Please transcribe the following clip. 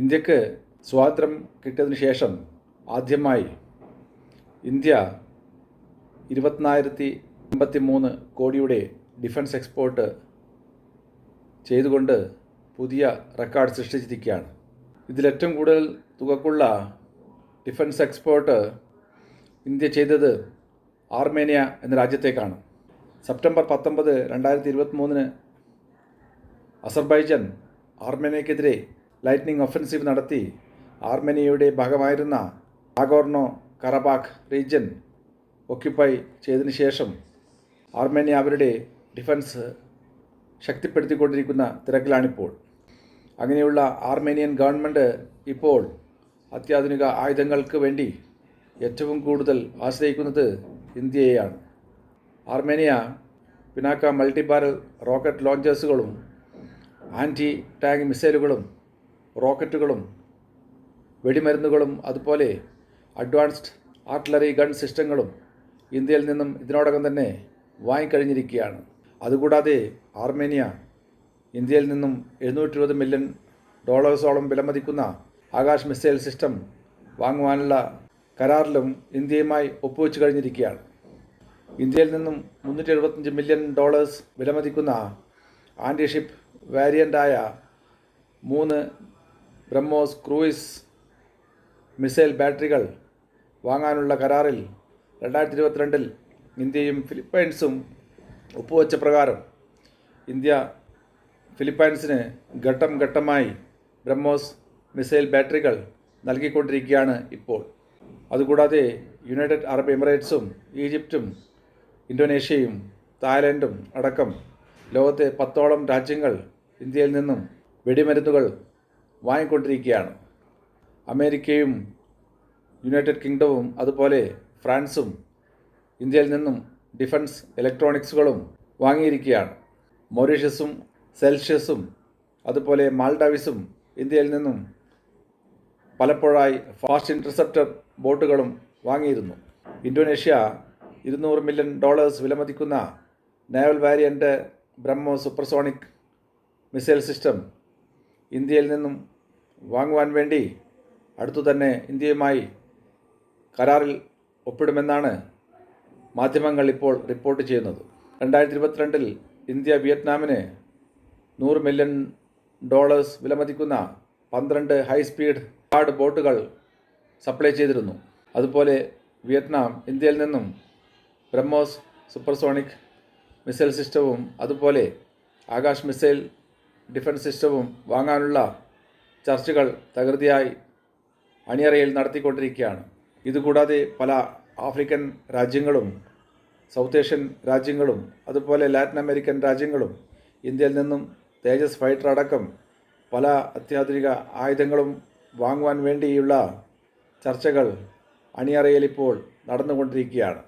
ഇന്ത്യയ്ക്ക് സ്വാതന്ത്ര്യം കിട്ടിയതിന് ശേഷം ആദ്യമായി ഇന്ത്യ ഇരുപത്തിനായിരത്തി അമ്പത്തി മൂന്ന് കോടിയുടെ ഡിഫൻസ് എക്സ്പോർട്ട് ചെയ്തുകൊണ്ട് പുതിയ റെക്കോർഡ് സൃഷ്ടിച്ചിരിക്കുകയാണ്. ഇതിലേറ്റവും കൂടുതൽ തുകക്കുള്ള ഡിഫൻസ് എക്സ്പോർട്ട് ഇന്ത്യ ചെയ്തത് ആർമേനിയ എന്ന രാജ്യത്തേക്കാണ്. സെപ്റ്റംബർ പത്തൊമ്പത് രണ്ടായിരത്തി ഇരുപത്തി മൂന്നിന് അസർബൈജൻ ആർമേനിയക്കെതിരെ ലൈറ്റ്നിങ് ഒഫൻസീവ് നടത്തി. ആർമേനിയയുടെ ഭാഗമായിരുന്ന ആഗോർണോ കറബാഖ് റീജ്യൻ ഒക്യുപ്പൈ ചെയ്തതിനു ശേഷം ആർമേനിയ അവരുടെ ഡിഫൻസ് ശക്തിപ്പെടുത്തിക്കൊണ്ടിരിക്കുന്ന തിരക്കിലാണിപ്പോൾ. അങ്ങനെയുള്ള ആർമേനിയൻ ഗവൺമെന്റ് ഇപ്പോൾ അത്യാധുനിക ആയുധങ്ങൾക്ക് വേണ്ടി ഏറ്റവും കൂടുതൽ ആശ്രയിക്കുന്നത് ഇന്ത്യയെയാണ്. ആർമേനിയ പിനാക്ക മൾട്ടിബാരൽ റോക്കറ്റ് ലോഞ്ചേഴ്സുകളും ആന്റി ടാങ്ക് മിസൈലുകളും റോക്കറ്റുകളും വെടിമരുന്നുകളും അതുപോലെ അഡ്വാൻസ്ഡ് ആർട്ടിലറി ഗൺ സിസ്റ്റങ്ങളും ഇന്ത്യയിൽ നിന്നും ഇതിനോടകം തന്നെ വാങ്ങിക്കഴിഞ്ഞിരിക്കുകയാണ്. അതുകൂടാതെ ആർമേനിയ ഇന്ത്യയിൽ നിന്നും എഴുന്നൂറ്റി ഇരുപത് മില്യൺ ഡോളേഴ്സോളം വിലമതിക്കുന്ന ആകാശ് മിസൈൽ സിസ്റ്റം വാങ്ങുവാനുള്ള കരാറിലും ഇന്ത്യയുമായി ഒപ്പുവെച്ച് കഴിഞ്ഞിരിക്കുകയാണ്. ഇന്ത്യയിൽ നിന്നും മുന്നൂറ്റി എഴുപത്തഞ്ച് മില്യൺ ഡോളേഴ്സ് വിലമതിക്കുന്ന ആന്റിഷിപ്പ് വാരിയന്റായ മൂന്ന് ബ്രഹ്മോസ് ക്രൂയിസ് മിസൈൽ ബാറ്ററികൾ വാങ്ങാനുള്ള കരാറിൽ രണ്ടായിരത്തി ഇരുപത്തിരണ്ടിൽ ഇന്ത്യയും ഫിലിപ്പൈൻസും ഒപ്പുവെച്ച പ്രകാരം ഇന്ത്യ ഫിലിപ്പൈൻസിന് ഘട്ടം ഘട്ടമായി ബ്രഹ്മോസ് മിസൈൽ ബാറ്ററികൾ നൽകിക്കൊണ്ടിരിക്കുകയാണ് ഇപ്പോൾ. അതുകൂടാതെ യുണൈറ്റഡ് അറബ് എമിറേറ്റ്സും ഈജിപ്തും ഇന്തോനേഷ്യയും തായ്ലൻഡും അടക്കം ലോകത്തെ പത്തോളം രാജ്യങ്ങൾ ഇന്ത്യയിൽ നിന്നും വെടിമരുന്നുകൾ വാങ്ങിക്കൊണ്ടിരിക്കുകയാണ്. അമേരിക്കയും യുണൈറ്റഡ് കിങ്ഡവും അതുപോലെ ഫ്രാൻസും ഇന്ത്യയിൽ നിന്നും ഡിഫൻസ് ഇലക്ട്രോണിക്സുകളും വാങ്ങിയിരിക്കുകയാണ്. മൊറീഷ്യസും സെൽഷ്യസും അതുപോലെ മാൾഡാവിസും ഇന്ത്യയിൽ നിന്നും പലപ്പോഴായി ഫാസ്റ്റ് ഇന്റർസെപ്റ്റർ ബോട്ടുകളും വാങ്ങിയിരുന്നു. ഇന്തോനേഷ്യ ഇരുന്നൂറ് മില്യൺ ഡോളേഴ്സ് വിലമതിക്കുന്ന naval variant BrahMos supersonic missile system ഇന്ത്യയിൽ നിന്നും വാങ്ങുവാൻ വേണ്ടി അടുത്തു തന്നെ ഇന്ത്യയുമായി കരാറിൽ ഒപ്പിടുമെന്നാണ് മാധ്യമങ്ങൾ ഇപ്പോൾ റിപ്പോർട്ട് ചെയ്യുന്നത്. രണ്ടായിരത്തി ഇരുപത്തിരണ്ടിൽ ഇന്ത്യ വിയറ്റ്നാമിന് നൂറ് മില്യൺ ഡോളേഴ്സ് വിലമതിക്കുന്ന പന്ത്രണ്ട് ഹൈ സ്പീഡ് ബോട്ടുകൾ സപ്ലൈ ചെയ്തിരുന്നു. അതുപോലെ വിയറ്റ്നാം ഇന്ത്യയിൽ നിന്നും ബ്രഹ്മോസ് സൂപ്പർസോണിക് മിസൈൽ സിസ്റ്റവും അതുപോലെ ആകാശ് മിസൈൽ ഡിഫൻസ് സിസ്റ്റവും വാങ്ങാനുള്ള ചർച്ചകൾ തകൃതിയായി അണിയറയിൽ നടത്തിക്കൊണ്ടിരിക്കുകയാണ്. ഇതുകൂടാതെ പല ആഫ്രിക്കൻ രാജ്യങ്ങളും സൗത്ത് ഏഷ്യൻ രാജ്യങ്ങളും അതുപോലെ ലാറ്റിൻ അമേരിക്കൻ രാജ്യങ്ങളും ഇന്ത്യയിൽ നിന്നും തേജസ് ഫൈറ്റർ അടക്കം പല അത്യാധുനിക ആയുധങ്ങളും വാങ്ങുവാൻ വേണ്ടിയുള്ള ചർച്ചകൾ അണിയറയിൽ ഇപ്പോൾ നടന്നുകൊണ്ടിരിക്കുകയാണ്.